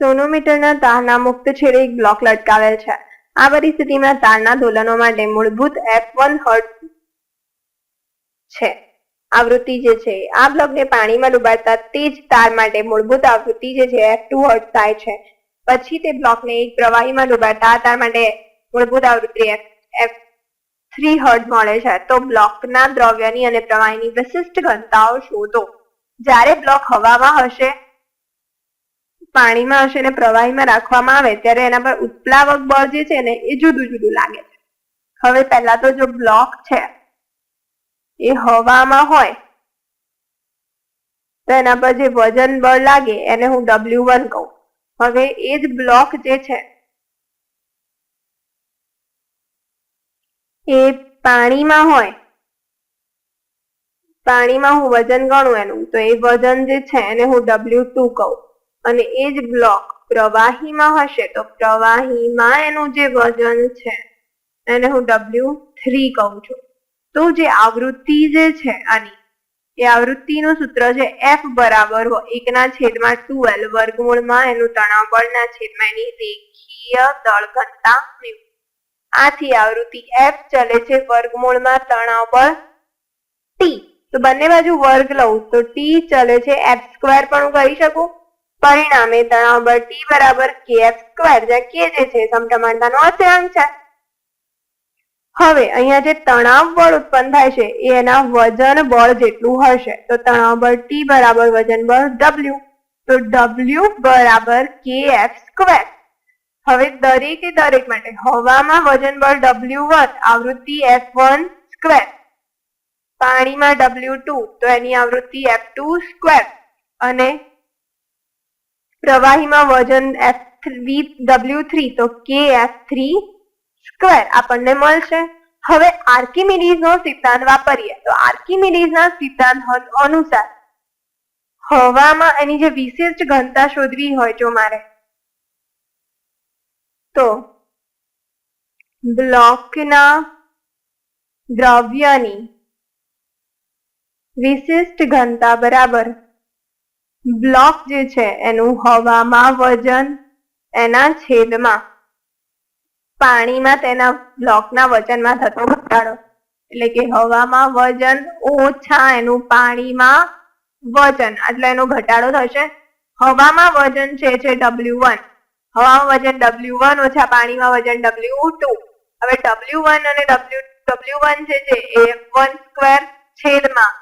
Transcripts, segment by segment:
સોનોમીટરના તારના મુક્ત છેડે એક બ્લોક લટકાવેલ છે. આ પરિસ્થિતિમાં તારના દોલનો માટે મૂળભૂત એફ વન હર્ટ છે. આવૃત્તિ જે છે, આ બ્લોકને પાણીમાં ડુબાડતા તે જ તાર માટે મૂળભૂત આવૃત્તિ જે છે એફ ટુ હર્ટ થાય છે. પછી તે બ્લોકને એક પ્રવાહીમાં ડુબાડતા આ તાર માટે મૂળભૂત આવૃત્તિ એફ થ્રી હર્ટ મળે છે. તો બ્લોકના દ્રવ્યની અને પ્રવાહીની વિશિષ્ટ ઘનતાઓ શોધો. જ્યારે બ્લોક હવામાં હશે પાણીમાં હશે ને પ્રવાહીમાં રાખવામાં આવે ત્યારે એના પર ઉત્પ્લાવક બળ જે છે ને એ જુદું જુદું લાગે છે. હવે પહેલા તો જો બ્લોક છે, એ હવામાં હોય, તો એના પર જે વજન બળ લાગે એને હું ડબલ્યુ વન કહું. હવે એ જ બ્લોક જે છે, એ પાણીમાં હોય, પાણીમાં હું વજન ગણું એનું, તો એ વજન જે છે એને હું ડબલ્યુ ટુ કહું. અને એ જ બ્લોક પ્રવાહીમાં હશે તો પ્રવાહીમાં એનું જે વજન છે, એને હું ડબલ્યુ થ્રી કહું છું. તો જે આવૃત્તિ જે છે આની, એ આવૃત્તિનું સૂત્ર છે એફ બરાબર એકના છેદમાં ટુ એલ વર્ગમૂળમાં એનું તણાવ બળના છેદમાં એની રેખીય દળ ઘનતા આથી આવૃત્તિ એફ ચલે છે વર્ગમૂળમાં તણાવ બળ ટી તો બંને બાજુ વર્ગ લઉં તો ટી ચલે છે એફ સ્ક્વેર પણ હું કહી શકું? પરિણામે તણાવ બળ ટી બરાબર કે એફ સ્ક્વેર જ્યાં કે જે છે સમપ્રમાણતાનો અચળાંક છે. હવે અહીંયા જે તણાવ બળ ઉત્પન્ન થાય છે, એ એના વજન બળ જેટલું હશે. તો તણાવ બળ ટી બરાબર વજન બળ ડબલ્યુ તો ડબલ્યુ બરાબર કે એફ સ્ક્વેર હવે દરેકે દરેક માટે હવામાં વજન બળ ડબલ્યુ વન આવૃત્તિ એફ વન સ્ક્વેર પાણીમાં ડબલ્યુ ટુ તો એની આવૃત્તિ એફ ટુ સ્ક્વેર અને પ્રવાહીમાં વજન એફ ડબલ્યુ થ્રી તો કે એફ થ્રી સ્ક્વેર આપણને મળશે. હવે આર્કિમિડીઝ નો સિદ્ધાંત વાપરીએ. તો આર્કિમિડીઝ ના સિદ્ધાંત અનુસાર હવામાં એની જે વિશિષ્ટ ઘનતા શોધવી હોય જો મારે, તો બ્લોકના દ્રવ્યની વિશિષ્ટ ઘનતા બરાબર બ્લોક જે છે એનું હવામાં વજન એના છેદમાં. પાણીમાં તેના બ્લોકના વજનમાં થતો ઘટાડો. એટલે કે હવામાં વજન ઓછા એનું પાણીમાં વજન. એટલે એનો ઘટાડો થશે. હવામાં વજન છે છે ડબલ્યુ વન હવામાં વજન ડબલ્યુ વન ઓછા પાણીમાં વજન ડબલ્યુ ટુ હવે ડબલ્યુ વન અને ડબલ્યુ ડબલ્યુ વન છે એફ વન સ્ક્વેર છેદમાં.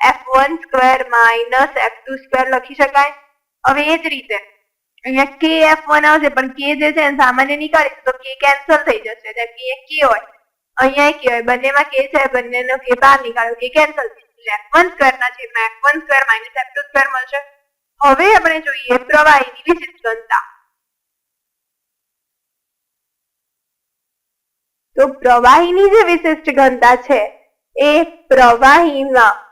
F one square minus F square લખી શકાય? હવે એ જ રીતે. અહીંયા કે એફ વન આવશે, પણ કે જે છે સામાન્ય નીકાળી, તો કે કેન્સલ થઈ જશે. એટલે કે કે હોય. અહીંયા કે હોય. બંનેમાં કે છે, બંનેનો કે બહાર નીકાળો. કે કેન્સલ એફ વન સ્ક્વેર ના છેદમાં F one square minus F two square મળશે. હવે આપણે જોઈએ પ્રવાહીની વિશિષ્ટ ઘનતા તો પ્રવાહીની જે વિશિષ્ટ ઘનતા છે, એ પ્રવાહીમાં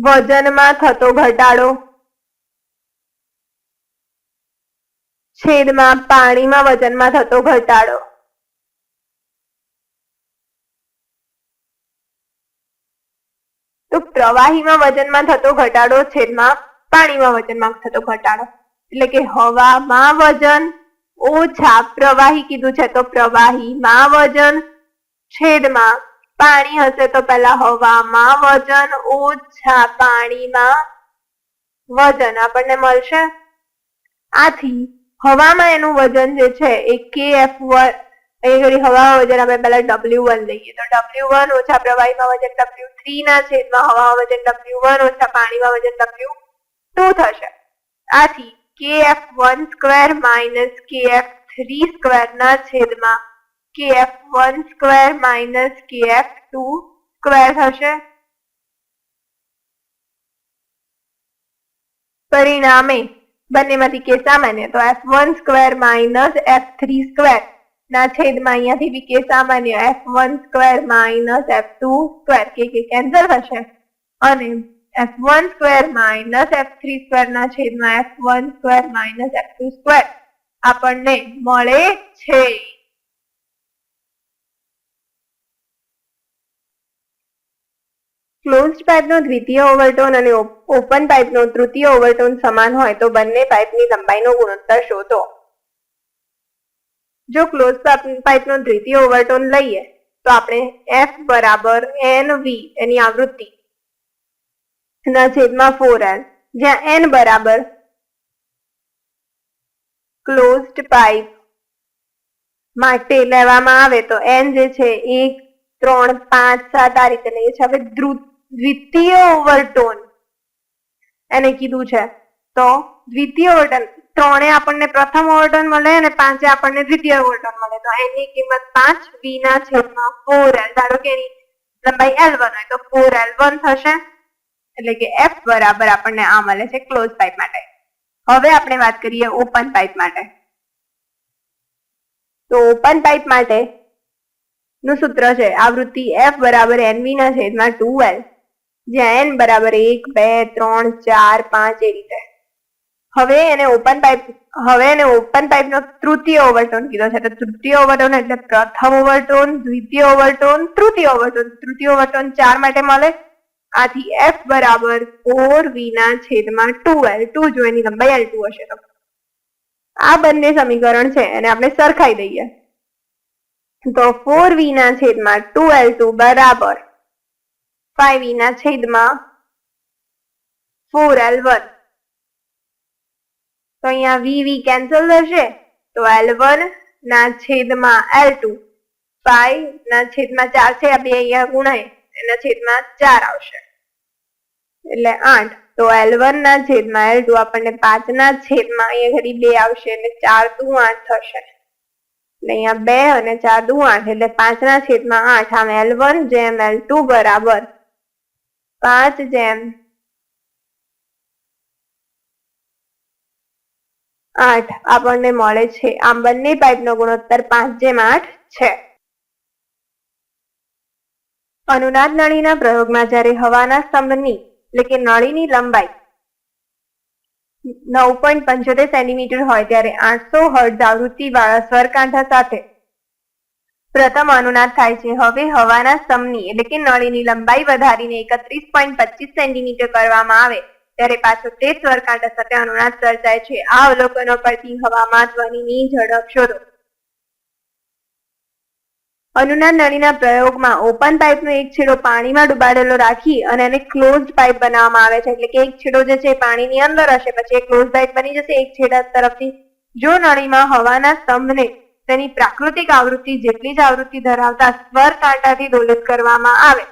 વજનમાં થતો ઘટાડો. છેદમાં પાણીમાં વજનમાં થતો ઘટાડો. તો પ્રવાહીમાં વજનમાં થતો ઘટાડો, છેદમાં પાણીમાં વજનમાં થતો ઘટાડો. એટલે કે હવામાં વજન ઓછા પ્રવાહી કીધું છે તો પ્રવાહીમાં વજન છેદમાં પાણી હશે તો પેલા હવામાં વજન ઓછા પાણીમાં વજન આપણને મળશે. આથી હવામાં એનું વજન જે છે એ કે એફ વન અહીં ઘડી હવા વજન આપણે પહેલા ડબલ્યુ વન લઈએ. તો ડબલ્યુ વન ઓછા પ્રવાહીમાં વજન ડબલ્યુ થ્રી ના છેદમાં હવામાં વજન ડબલ્યુ વન ઓછા પાણીમાં વજન ડબલ્યુ ટુ થશે. આથી k F one square minus k F three square ના છેદમાં k F one square minus k F two square થશે. પરિણામે બંનેમાંથી કે સામાન્ય, તો F one square minus F three square ના છેદમાં અહીંયાથી બી કે સામાન્ય F one square minus F two k k cancel થશે. અને F one square minus F three square ના છેદમાં F one square minus F square આપણને મળે છે. ક્લોઝડ પાઇપનો દ્વિતીય ઓવરટોન અને ઓપન પાઇપનો તૃતીય ઓવરટોન સમાન હોય તો બંને પાઇપની લંબાઈનો ગુણોત્તર શોધો. જો ક્લોઝ પાઇપનો દ્વિતીય ઓવરટોન લઈએ, તો આપણે એફ બરાબર એન વી એની આવૃત્તિ ના છેદમાં ફોર એન જ્યાં એન બરાબર ક્લોઝડ પાઇપ માટે લેવામાં આવે તો એન જે છે, એક, ત્રણ, પાંચ, સાત, આ રીતે લઈએ છીએ. હવે દ્રુ- દ્વિતીય ઓવરટોન. એને કીધું છે. તો દ્વિતીય ઓવરટોન, ત્રણે આપણને પ્રથમ ઓવરટોન મળે અને પાંચે આપણને દ્વિતીય ઓવરટોન મળે. તો એની કિંમત પાંચ વી ના છેદમાં ફોર એલ ધારો કે એની લંબાઈ એલ વન હોય, તો ફોર એલ વન થશે. એટલે કે એફ બરાબર આપણને આ મળે છે ક્લોઝ પાઇપ માટે. હવે આપણે વાત કરીએ ઓપન પાઇપ માટે. તો ઓપન પાઇપ માટે નું સૂત્ર છે, આવૃત્તિ એફ બરાબર એનવી ના છેદમાં ટુ એલ જ્યાં એન બરાબર એક, બે, ત્રણ, ચાર, પાંચ એ રીતે. હવે એને ઓપન પાઇપ હવે એને ઓપન પાઇપ નો તૃતીય ઓવરટોન કીધો છે. તો તૃતીય ઓવરટોન એટલે પ્રથમ ઓવરટોન દ્વિતીય ઓવરટોન તૃતીય ઓવરટોન તૃતીય ઓવરટોન ચાર માટે મળે. આથી એફ બરાબર ફોર વી ના છેદમાં ટુ એલ ટુ જો એની લંબાઈ એલ ટુ હશે તો. આ બંને સમીકરણ છે એને આપણે સરખાઈ દઈએ. તો ફોર વી ના છેદમાં ટુ એલ ટુ બરાબર ફાઈવ વી ના છેદમાં ફોર એલ વન તો અહીંયા વી વી કેન્સલ થશે, તો એલ ના છેદમાં એલ ટુ ફાઈવ ના છેદમાં ચાર છે, આ અહીંયા ગુણાય, એના છેદમાં ચાર આવશે. એટલે આઠ, તો એલ ના છેદમાં એલ ટુ આપણને પાંચ ના છેદમાં અહીંયા ઘડી બે આવશે, એટલે ચાર દુ આઠ થશે. એટલે અહીંયા બે અને ચાર દુ આઠ, એટલે પાંચ ના છેદમાં આઠ, આમ એલ જેમ એલ ટુ બરાબર પાંચ જેમ. આઠ આપણને મળે છે. આમ બંને પાઇપનો ગુણોત્તર પાંચ જેમ આઠ છે. અનુનાદ નળીના પ્રયોગમાં જ્યારે હવાના સ્તંભની, એટલે કે નળીની લંબાઈ નવ પોઈન્ટ પંચોતેર સેન્ટીમીટર હોય, ત્યારે આઠસો હર્ટ્ઝ આવૃત્તિ વાળા સ્વરકાંઠા સાથે પ્રથમ અનુનાદ થાય છે. હવે હવાના સમની એટલે કે નળીની લંબાઈ વધારીને એકત્રીસ પોઈન્ટ પચીસ સેન્ટીમીટર કરવામાં આવે, ત્યારે પાછો તે સ્વરકાંઠા સાથે અનુનાદ સર્જાય છે. આ અવલોકનો પરથી હવામાં ધ્વનિની ઝડપ શોધો અનુનાદ નળીના પ્રયોગમાં ઓપન પાઇપનો એક છેડો પાણીમાં ડુબાડેલો રાખી અને એને ક્લોઝ પાઇપ બનાવવામાં આવે છે. એટલે કે એક છેડો જે છે પાણીની અંદર હશે, પછી એ ક્લોઝ પાઇપ બની જશે. એક છેડા તરફથી જો નળીમાં હવાના સ્તંભને તેની પ્રાકૃતિક આવૃત્તિ જેટલી જ આવૃત્તિ ધરાવતા સ્વર કાંટાથી દોલિત કરવામાં આવે.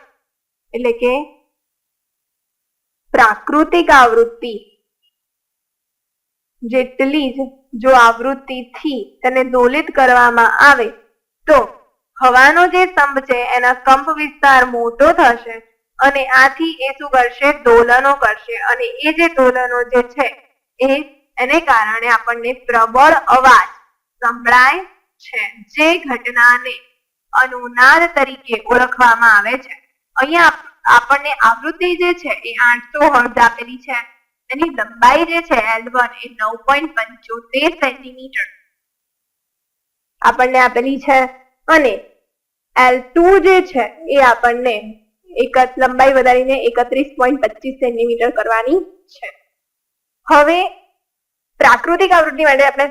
એટલે કે પ્રાકૃતિક આવૃત્તિ જેટલી જ જો આવૃત્તિથી તેને દોલિત કરવામાં આવે, તો હવાનો જે સ્તંભ છે એના કંપ વિસ્તાર મોટો થશે અને આથી એ શું કરશે? દોલનો કરશે. અને એ જે દોલનો જે છે, એ, એને કારણે આપણને પ્રબળ અવાજ સંભળાય છે. જે ઘટનાને અનુનાદ તરીકે ઓળખવામાં આવે છે. અહીંયા આપણને આવૃત્તિ જે છે એ આઠસો હર્ઝ આપેલી છે. એની લંબાઈ જે છે એલ વન એ નવ પોઈન્ટ પંચોતેર સેન્ટીમીટર. આપણને આપેલી છે અને એલ ટુ જે છે એ આપણને એક લંબાઈ વધારીને એકત્રીસ પોઈન્ટ પચીસ સેન્ટીમીટર કરવાની છે. હવે પ્રાકૃતિક આવૃત્તિ માટે આપણે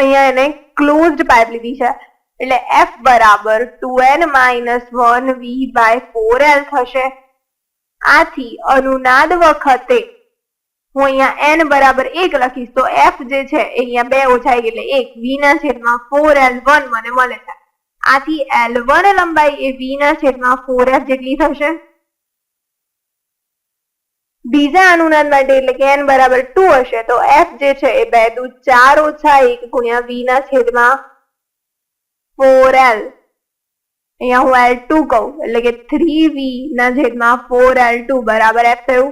અહીંયા એને ક્લોઝડ પાઇપ લીધી છે. એટલે એફ બરાબર two N minus one V by four L થશે. આથી અનુનાદ વખતે હું અહીંયા એન બરાબર એક લખીશ, તો એફ જે છે અહીંયા બે ગઈ, એટલે એક વી ના છેદમાં ફોર એલ વન મને મળે છે. આથી એલ વન લંબાઈ એ વી ના છેદમાં ફોર એફ જેટલી થશે. બીજા અનુનાદ માટે એટલે કે એન બરાબર ટુ હશે, તો એફ જે છે એ બે દુ ચાર ઓછા એક ગુણ્યા વી ના છેદમાં ફોર એલ અહીંયા હું એલ ટુ કહું, એટલે કે થ્રી વી ના છેદમાં ફોર એલ ટુ બરાબર એફ થયું.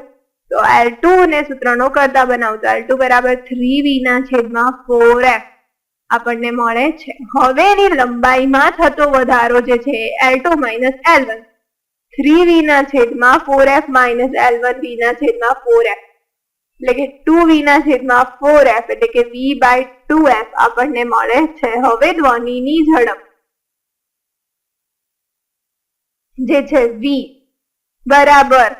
તો એલ ટુ ને સૂત્રનો કરતા બનાવું, તો એલ ટુ બરાબર થ્રી વી ના છેદમાં ફોર એફ આપણને મળે છે. હવેની લંબાઈમાં થતો વધારો જે છે L two minus L one three V ના છેદમાં four F minus L one V ના છેદમાં ફોર એફ એટલે કે ટુ વી ના છેદમાં ફોર એફ એટલે કે વી બાય ટુ એફ આપણને મળે છે હવે ધ્વનિની ઝડપ. જે છે વી બરાબર.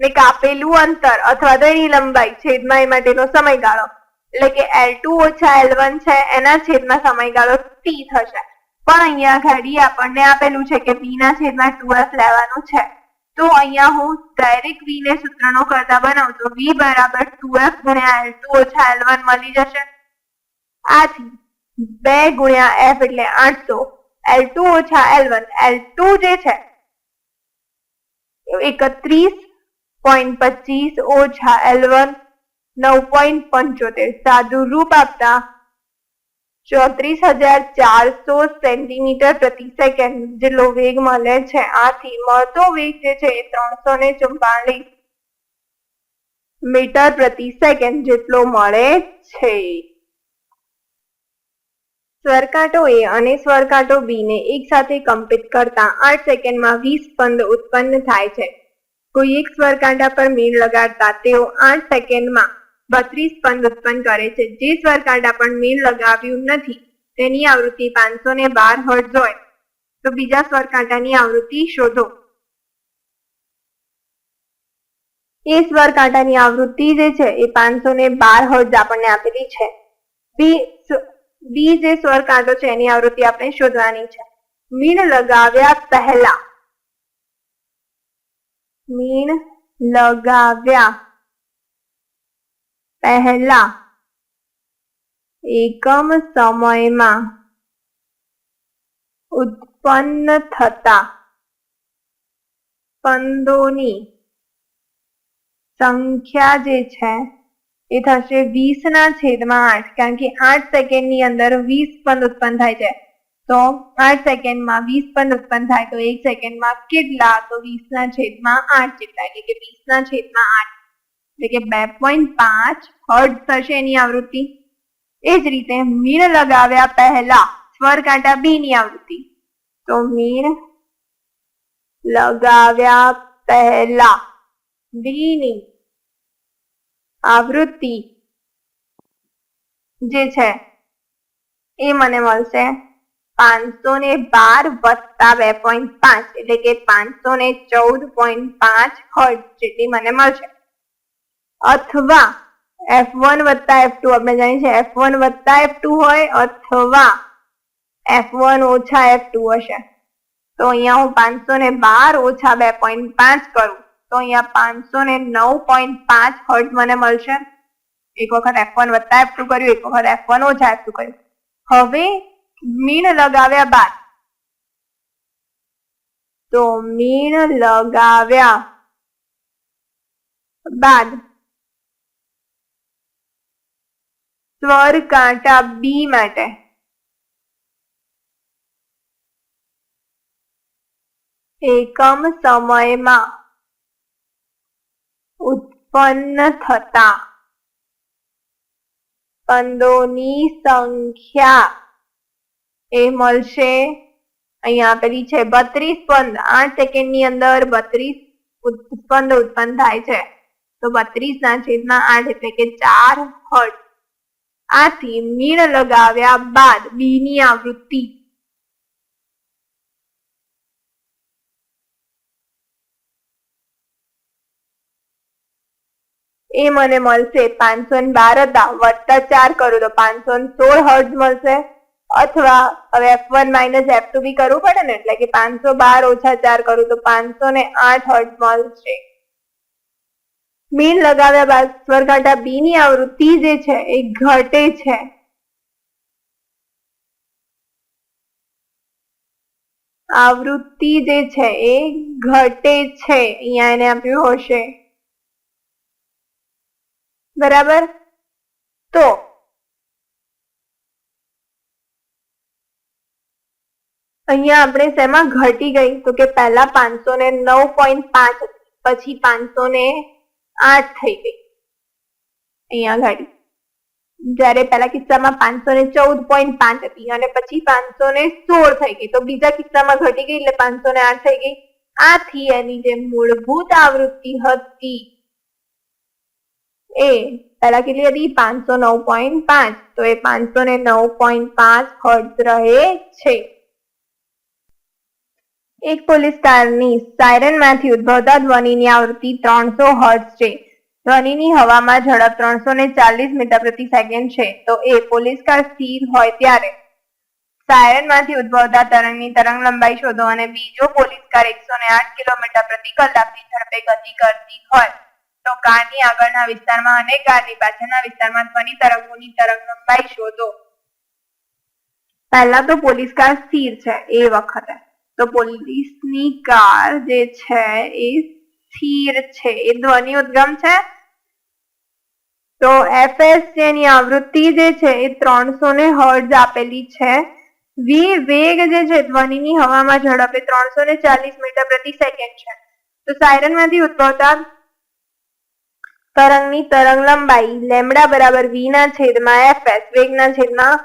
ને કાપેલું અંતર અથવા તો એની લંબાઈ, છેદમાં એ માટેનો સમયગાળો. એટલે કે એલ ટુ ઓછા એલ વન છે, એના છેદમાં સમયગાળો ટી થશે. પણ અહીંયા ઘડી આપણને આપેલું છે કે વી ના છેદમાં ટુ એફ લેવાનું છે. તો અહીંયા હું ડાયરેક્ટ વી ને સૂત્રનો કરતા બનાવું તો વી બરાબર ટુ એફ ગુણ્યા એલ ટુ ઓછા એલ વન મળી જશે. આથી બે ગુણ્યા એફ એટલે આઠસો. એલ ટુ ઓછા એલ વન એલ ટુ જે છે એકત્રીસ પોઈન્ટ પચીસ ઓછા એલ વન નવ પોઈન્ટ પંચોતેર. સાદું રૂપ આપતા ચોત્રીસ હજાર ચારસો સેન્ટીમીટર પ્રતિ સેકન્ડ, જેટલો વેગ મળે છે. આથી મળતો વેગ જે છે એ ત્રણસો ને ચુમ્બાલીસ મીટર પ્રતિ સેકન્ડ જેટલો મળે છે. સ્વરકાંટો એ અને સ્વરકાંટો બી ને એક સાથે કંપિત કરતા આઠ સેકન્ડમાં વીસ સ્પંદ ઉત્પન્ન થાય છે. કોઈ એક સ્વરકાંટા પર મીણ લગાડતા તેઓ આઠ સેકન્ડમાં બત્રીસ પંદ ઉત્પન્ન કરે છે. જે સ્વરકાંટા પણ મેળ લગાવ્યું નથી, તેની આવૃત્તિ પાંચસો ને બાર હર્ટ્ઝ હોય. તો બીજા સ્વરકાંટાની આવૃત્તિ શોધો. એ સ્વરકાંટાની આવૃત્તિ જે છે, એ પાંચસો ને બાર હર્ટ્ઝ આપણને આપેલી છે. બી બી જે સ્વરકાંટો છે, એની આવૃત્તિ આપણે શોધવાની છે. મીણ લગાવ્યા પહેલા. મીણ લગાવ્યા પહેલા એકમ સમયમાં ઉત્પન્ન થતા સ્પંદોની સંખ્યા જે છે, એ થશે વીસ ના છેદમાં આઠ, કારણ કે આઠ સેકન્ડની અંદર વીસ સ્પંદ ઉત્પન્ન થાય છે. તો આઠ સેકન્ડમાં વીસ સ્પંદ ઉત્પન્ન થાય, તો એક સેકન્ડમાં કેટલા? તો વીસ ના છેદમાં આઠ જેટલા, એટલે કે વીસ ના છેદમાં આઠ. એટલે કે બે પોઈન્ટ પાંચ હર્ટ થશે એની આવૃત્તિ. એ જ રીતે મીણ લગાવ્યા પહેલા સ્વર કાંટા બી ની આવૃત્તિ. તો મીણ લગાવ્યા પહેલા બી ની આવૃત્તિ જે છે એ મને મળશે પાંચસો ને બાર વત્તા બે પોઈન્ટ પાંચ, એટલે કે પાંચસો ને ચૌદ પોઈન્ટ પાંચ હર્ટ જેટલી મને મળશે. અથવા એફ વન વત્તા એફ ટુ આપણે જાણીએ છીએ એફ વન વત્તા એફ ટુ હોય અથવા એફ વન ઓછા એફ ટુ હશે. તો અહીંયા હું પાંચસો ને બાર ઓછા બે પોઈન્ટ પાંચ કરું. તો અહીંયા પાંચસો ને નવ પોઈન્ટ પાંચ હર્ટ મને મળશે. એક વખત એફ વન વત્તા એફ ટુ કર્યું, એક વખત એફ વન ઓછા એફ ટુ કર્યું. હવે મીણ લગાવ્યા બાદ, તો મીણ લગાવ્યા બાદ સ્વર કાંટા બી માટે. એકમ સમયમાં ઉત્પન્ન થતા પંદોની સંખ્યા એ મળશે. અહીંયા આપેલી છે બત્રીસ પંદ. આઠ સેકન્ડની અંદર બત્રીસ સ્પંદ ઉત્પન્ન થાય છે. તો બત્રીસ ના છેદમાં આઠ એટલે કે ચાર હર્ટ આથી મીણ લગાવ્યા બાદ બી ની આવૃત્તિ. એ મને મળશે પાંચસો ને બાર હતા વત્તા ચાર કરું તો પાંચસો ને સોળ હર્ટ્ઝ મળશે. અથવા હવે F one minus F two બી કરવું પડે ને, એટલે કે પાંચસો બાર ઓછા ચાર કરું તો પાંચસો ને આઠ હર્ટ મળશે. મીણ લગાવ્યા બાદ સ્વરકાંટા બી ની આવૃત્તિ જે છે એ ઘટે છે. આવૃત્તિ જે છે એ ઘટે છે. અહીંયા એને આપ્યું હશે. બરાબર? તો અહીંયા આપણે શેમાં ઘટી ગઈ? તો કે પહેલા પાંચસો ને નવ પોઈન્ટ પાંચ, પછી પાંચસો ને આઠ થઈ ગઈ. અહીંયા ઘડી જ્યારે પહેલા કિસ્સામાં પાંચસો ને ચૌદ પોઈન્ટ પાંચ હતી અને પછી પાંચસો ને સોળ થઈ ગઈ. તો બીજા કિસ્સામાં ઘટી ગઈ એટલે પાંચસો ને આઠ થઈ ગઈ. આથી એની જે મૂળભૂત આવૃત્તિ હતી એ પહેલા કેટલી હતી? પાંચસો નવ પોઈન્ટ પાંચ. તો એ પાંચસો ને નવ પોઈન્ટ પાંચ હર્ટ્ઝ રહે છે. એક પોલીસ કારની સાયરનમાંથી ઉદ્ભવતા ધ્વનિની આવૃત્તિ ત્રણસો હર્ટ્ઝ છે. ધ્વનિની હવામાં ઝડપ ત્રણસો ને ચાલીસ મીટર પ્રતિ સેકન્ડ છે, તો એ પોલીસ કાર સ્થિર હોય ત્યારે. સાયરનમાંથી ઉદ્ભવતા તરંગની તરંગ લંબાઈ શોધો અને બીજો પોલીસ કાર એકસો ને આઠ કિલોમીટર પ્રતિ કલાકની ઝડપે ગતિ કરતી હોય, તો કારની આગળના વિસ્તારમાં અને કારની પાછળના વિસ્તારમાં ધ્વનિ તરંગોની તરંગ લંબાઈ શોધો. પહેલા તો પોલીસ કાર સ્થિર છે, એ વખતે. તો પોલીસની કાર જે છે એ સ્થિર છે. એ ધ્વનિ ઉદ્ગમ છે. તો એફએસ જેની આવૃત્તિ જે છે એ ત્રણસો ને હર્ટ્ઝ આપેલી છે. વી વેગ જે છે ધ્વનિની હવામાં ઝડપ એ ત્રણસો ને ચાલીસ મીટર પ્રતિ સેકન્ડ છે. તો સાયરનમાંથી ઉદ્ભવતા તરંગની તરંગ લંબાઈ લેમડા બરાબર વી ના છેદમાં એફએસ વેગના છેદમાં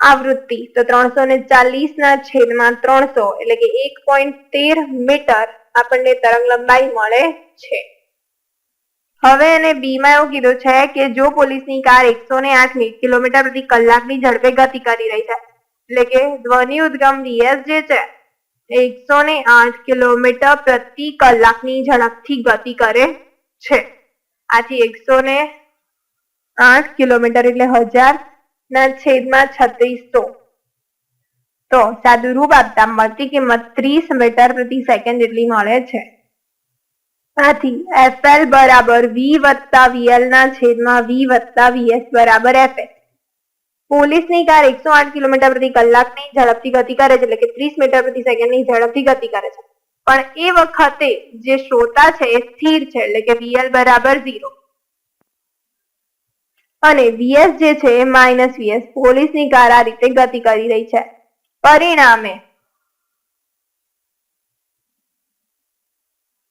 આવૃત્તિ તો ત્રણસો ને ચાલીસ ના છેદમાં ત્રણસો એટલે કે એક પોઈન્ટ તેર મીટર આપણને તરંગ લંબાઈ મળે છે. હવે એને બી માં એવું કીધું છે કે જો પોલીસની કાર એકસો ને આઠ કિલોમીટર પ્રતિ કલાકની ઝડપે ગતિ કરી રહી છે, એટલે કે ધ્વનિ ઉદ્ગમ વીએસ જે છે એકસો ને આઠ કિલોમીટર પ્રતિ કલાકની ઝડપથી ગતિ કરે છે. આથી એકસો ને આઠ કિલોમીટર એટલે હજાર ના છેદમાં છત્રીસો તો. સાદુરૂપ આપતા મળતી કિંમત ત્રીસ મીટર પ્રતિ સેકન્ડ જેટલી મળે છે. આથી એફએલ બરાબર વી વત્તા વીએલ ના છેદમાં વી વત્તા વીએસ બરાબર એફએલ પોલીસની કાર એકસો આઠ કિલોમીટર પ્રતિ કલાકની ઝડપથી ગતિ કરે છે, એટલે કે ત્રીસ મીટર પ્રતિ સેકન્ડની ઝડપથી ગતિ કરે છે. પણ એ વખતે જે શ્રોતા છે એ સ્થિર છે, એટલે કે વીએલ બરાબર ઝીરો. અને વીએસ જે છે એ માઇનસ વીએસ પોલીસની કાર રીતે ગતિ કરી રહી છે. પરિણામે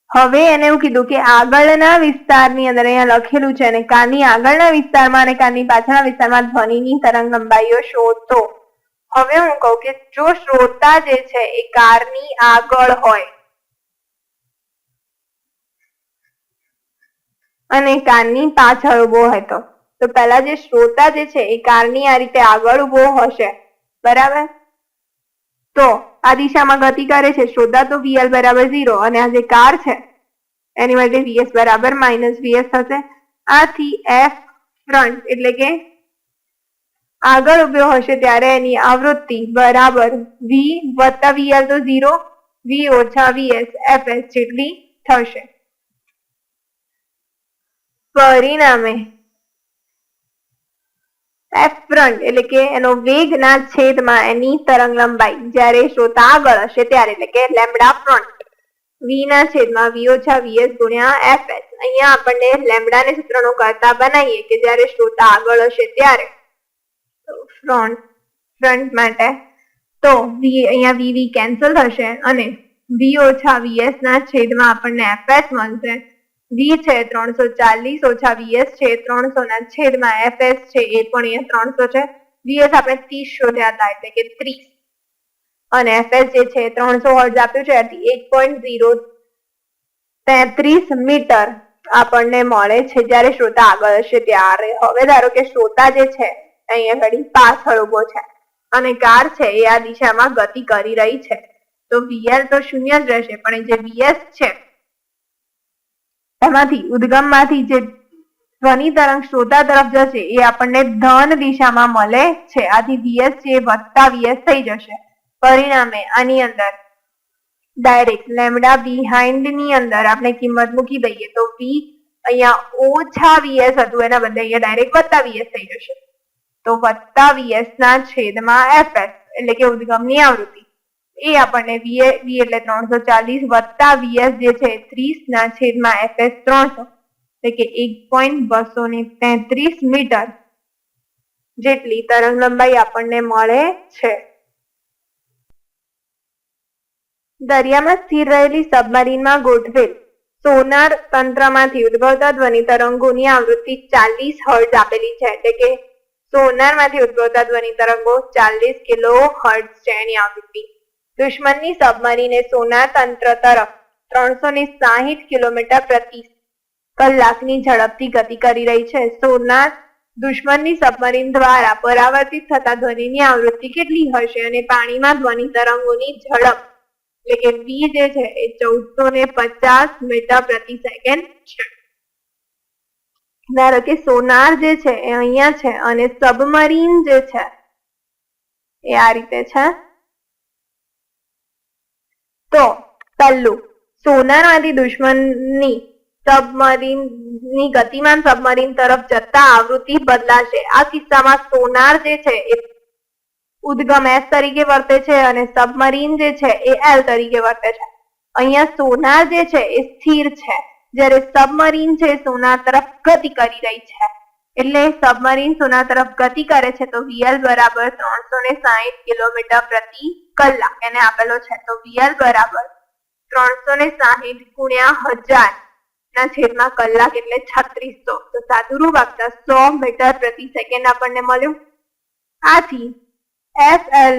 હવે એને એવું કીધું કે આગળના વિસ્તારની અંદર અહીંયા લખેલું છે અને કાનની આગળના વિસ્તારમાં અને કાનની પાછળના વિસ્તારમાં ધ્વનિની તરંગ લંબાઈઓ શોધો. હવે હું કહું કે જો શ્રોતા જે છે એ કારની આગળ હોય અને કાનની પાછળ ઊભો હોય તો પહેલા જે શ્રોતા જે છે એ કારની આ રીતે આગળ ઊભો હશે. બરાબર? તો આ દિશામાં ગતિ કરે છે. શ્રોતા તો વીએલ બરાબર ઝીરો અને આ જે કાર છે, એની માટે વીએસ બરાબર માઇનસ વીએસ થશે. આથી એફ ફ્રન્ટ એટલે કે આગળ ઉભ્યો હશે ત્યારે એની આવૃત્તિ બરાબર વી વત્તા વીએલ તો ઝીરો વી ઓછા એફ એસ જેટલી થશે. પરિણામે એફ ફ્રન્ટ એટલે કે એનો વેગના છેદમાં એની તરંગ લંબાઈ જ્યારે શ્રોતા આગળ હશે ત્યારે એટલે કે લેમડા ફ્રન્ટ. વી ના છેદમાં વી ઓછા વીએસ ગુણ્યા એફ એસ અહીંયા આપણને લેમડા ને સૂત્રનો કરતા બનાવીએ કે જ્યારે શ્રોતા આગળ હશે ત્યારે. ફ્રન્ટ ફ્રન્ટ માટે. તો વી, અહીંયા વી વી કેન્સલ થશે અને વી ઓછા વીએસ ના છેદમાં આપણને એફ એસ મળશે. વી છે ત્રણસો ચાલીસ, ઓછા વીએસ છે ત્રણસો ના છેદમાં એફએસ છે, એ પણ અહીંયા ત્રણસો છે. વીએસ આપણે ત્રીસ શોધ્યા હતા એટલે કે ત્રીસ. અને એફએસ જે છે ત્રણસો હર્જ આપ્યું છે એથી એક પોઈન્ટ ઝીરો તેત્રીસ મીટર આપણને મળે છે. જ્યારે શ્રોતા આગળ હશે ત્યારે. હવે ધારો કે શ્રોતા જે છે, અહીંયા ઘડી પાછળ ઊભો છે. અને કાર છે, એ આ દિશામાં ગતિ કરી રહી છે. તો વીએલ તો શૂન્ય જ રહેશે, પણ જે વીએસ છે એમાંથી ઉદ્ગમમાંથી જે ધ્વનિ તરંગ શ્રોતા તરફ જશે, એ આપણને ધન દિશામાં મળે છે. આથી વીએસ છે વત્તા વીએસ થઈ જશે. પરિણામે આની અંદર ડાયરેક્ટ લેમડા બિહાઇન્ડની અંદર આપણે કિંમત મૂકી દઈએ તો વી અહીંયા ઓછા વીએસ હતું. એના બદલે અહીંયા ડાયરેક્ટ વત્તા વીએસ થઈ જશે. તો વત્તા વીએસ ના છેદમાં એફએસ એટલે કે ઉદ્ગમની આવૃત્તિ. એ આપણને વી વી એટલે ત્રણસો ચાલીસ વત્તા વીએસ જે છે ત્રીસ ના છેદમાં એફએસ ત્રણસો, એટલે કે એક પોઈન્ટ બસો ને તેત્રીસ મીટર જેટલી તરંગ લંબાઈ આપણને મળે છે. દરિયામાં સ્થિર રહેલી સબમરીનમાં ગોઠવેલ સોનાર તંત્રમાંથી ઉદ્ભવતા ધ્વનિ તરંગોની આવૃત્તિ ચાલીસ હર્ટ્ઝ આપેલી છે, એટલે કે સોનારમાંથી ઉદ્ભવતા ધ્વનિ તરંગો ચાલીસ કિલો હર્ટ્ઝ છે એની આવૃત્તિ. દુશ્મનની સબમરીને સોના તંત્ર તરફ ત્રણસો ને સાહીઠ કિલોમીટર પ્રતિ કલાકની ઝડપથી ગતિ કરી રહી છે. સોના દુશ્મનની સબમરીન દ્વારા પરાવર્તિત થતા ધ્વનિની આવૃત્તિ કેટલી હશે અને પાણીમાં ધ્વનિ તરંગોની ઝડપ એટલે કે વી જે છે એ ચૌદસો ને પચાસ મીટર પ્રતિ સેકન્ડ છે. ધારો કે સોનાર જે છે એ અહીંયા છે અને સબમરીન જે છે એ આ રીતે છે. તો પહેલું સોનામાંથી દુશ્મનની સબમરીનની ગતિમાન સબમરીન તરફ જતા આવૃત્તિ બદલાશે. આ કિસ્સામાં સોનાર જે છે એ ઉદ્ગમ એસ તરીકે વર્તે છે અને સબમરીન જે છે એ એલ તરીકે વર્તે છે. અહીંયા સોનાર જે છે એ સ્થિર છે. જ્યારે સબમરીન છે સોના તરફ ગતિ કરી રહી છે. એટલે સબમરીન સોનાર તરફ ગતિ કરે છે તો વીએલ બરાબર ત્રણસો ને સાહીઠ કિલોમીટર પ્રતિ કલાક, એને આપેલો છે. તો વીએલ બરાબર ત્રણસો ને સાહીઠ ગુણ્યા હજાર ના છેદમાં કલાક એટલે છત્રીસો. તો સાદુરૂપ આપતા સો મીટર પ્રતિ સેકન્ડ આપણને મળ્યું. આથી એફ એલ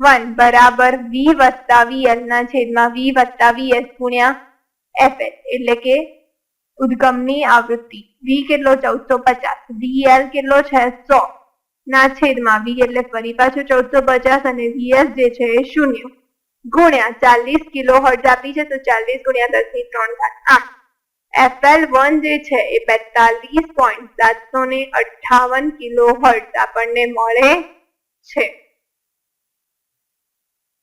વન બરાબર વી વત્તા વીએલ ના છેદમાં વી વત્તા વીએસ ગુણ્યા એફ એલ એટલે કે ઉદ્ગમની આવૃત્તિ. વી કેટલો? ચૌદસો પચાસ. વીએલ કેટલો છે? સો. ના છેદમાં વી એટલે ફરી પાછું ચૌદસો પચાસ અને વીએસ જે છે એ શૂન્ય. ગુણ્યા ચાલીસ કિલો હર્ટ આપી છે તો ચાલીસ ગુણ્યા દસની ત્રણ ઘાત આઠ. એફએલ વન જે છે એ બેતાલીસ પોઈન્ટ સાતસો ને અઠાવન કિલો હર્ટ આપણને મળે છે.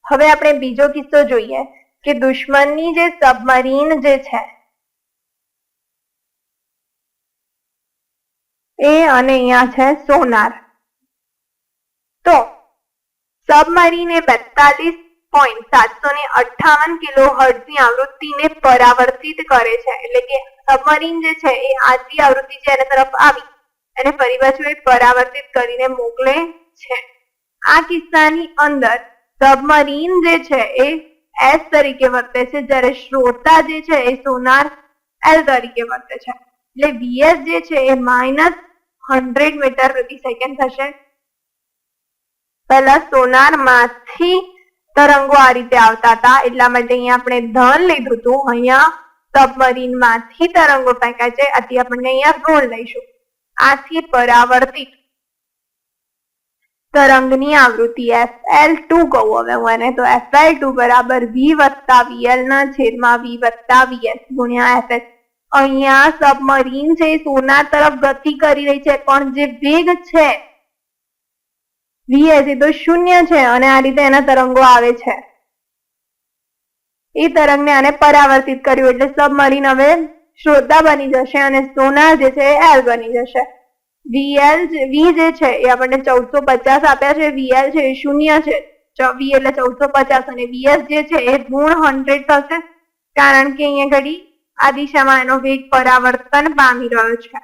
હવે આપણે બીજો કિસ્સો જોઈએ કે દુશ્મનની જે સબમરીન જે છે એ અને અહીંયા છે સોનાર. સબમરીન બેતાલીસ પોઈન્ટ સાતસો ને અઠાવન કિલો હર્ટની આવૃત્તિને પરાવર્તિત કરે છે. એટલે કે સબમરીન જે છે એ આજની આવૃત્તિ છે એના તરફ આવી અને ફરી પાછું એ પરાવર્તિત કરીને મોકલે છે. આ કિસ્સાની અંદર સબમરીન જે છે એ એસ તરીકે વર્તે છે, જ્યારે શ્રોતા જે છે એ સોનાર એલ તરીકે વર્તે છે. એટલે વીએસ જે છે એ માઇનસ હંડ્રેડ મીટર પ્રતિ સેકન્ડ થશે. પહેલા સોનારમાંથી તરંગો આ રીતે આવતા હતા. એટલા માટે અહીંયા આપણે ધન લીધું હતું. અહીંયા સબમરીનમાંથી તરંગો ફેંકાય છે. આથી આપણે અહીંયા ઋણ લઈશું. આથી પરાવર્તિત તરંગની આવૃત્તિ એફ એલ ટુ કહું હવે હું એને. તો એફ એલ ટુ બરાબર વી વત્તા વીએલ ના છેદમાં વી વત્તા વીએસ ગુણ્યા એફ એસ અહીંયા સબમરીન છે એ સોનાર તરફ ગતિ કરી રહી છે, પણ જે વેગ છે વીએસ એ તો શૂન્ય છે અને આ રીતે એના તરંગો આવે છે. એ તરંગને આને પરાવર્તિત કર્યું એટલે સબમરીન હવે શ્રોતા બની જશે અને સોનાર જે છે એલ બની જશે. વીએલ વી જે છે એ આપણને ચૌદસો પચાસ આપ્યા છે. વીએલ છે એ શૂન્ય છે. વી એટલે ચૌદસો પચાસ અને વીએસ જે છે એ ગુણ હંડ્રેડ થશે કારણ કે અહીંયા ઘડી આ દિશામાં એનો વેગ પરાવર્તન પામી રહ્યો છે.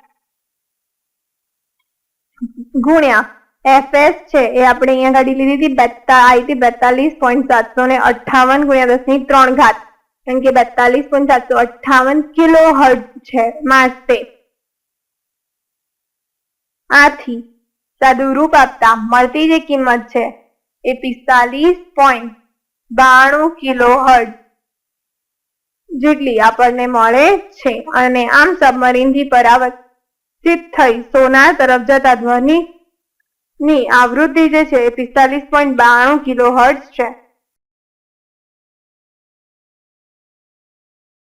ગુણ્યા એફએસ છે, એ આપણે અહીંયા ગાડી લીધી હતી બેતા આવી બેતાલીસ પોઈન્ટ સાતસો ને અઠાવન ગુણ્યા દસની ત્રણ ઘાત. કારણ કે બેતાલીસ પોઈન્ટ સાતસો અઠાવન કિલો હર્ટ છે માટે આથી સાદું રૂપ આપતા મળતી જે કિંમત છે, એ પિસ્તાલીસ પોઈન્ટ બાણું કિલો હર્ટ જેટલી આપણને મળે છે. અને આમ સબમરીનથી પરાવર્તિત થઈ સોનાર તરફ જતા ધ્વનિ ની આવૃત્તિ જે છે એ પિસ્તાલીસ પોઈન્ટ બાણું કિલો હર્ટ્ઝ છે.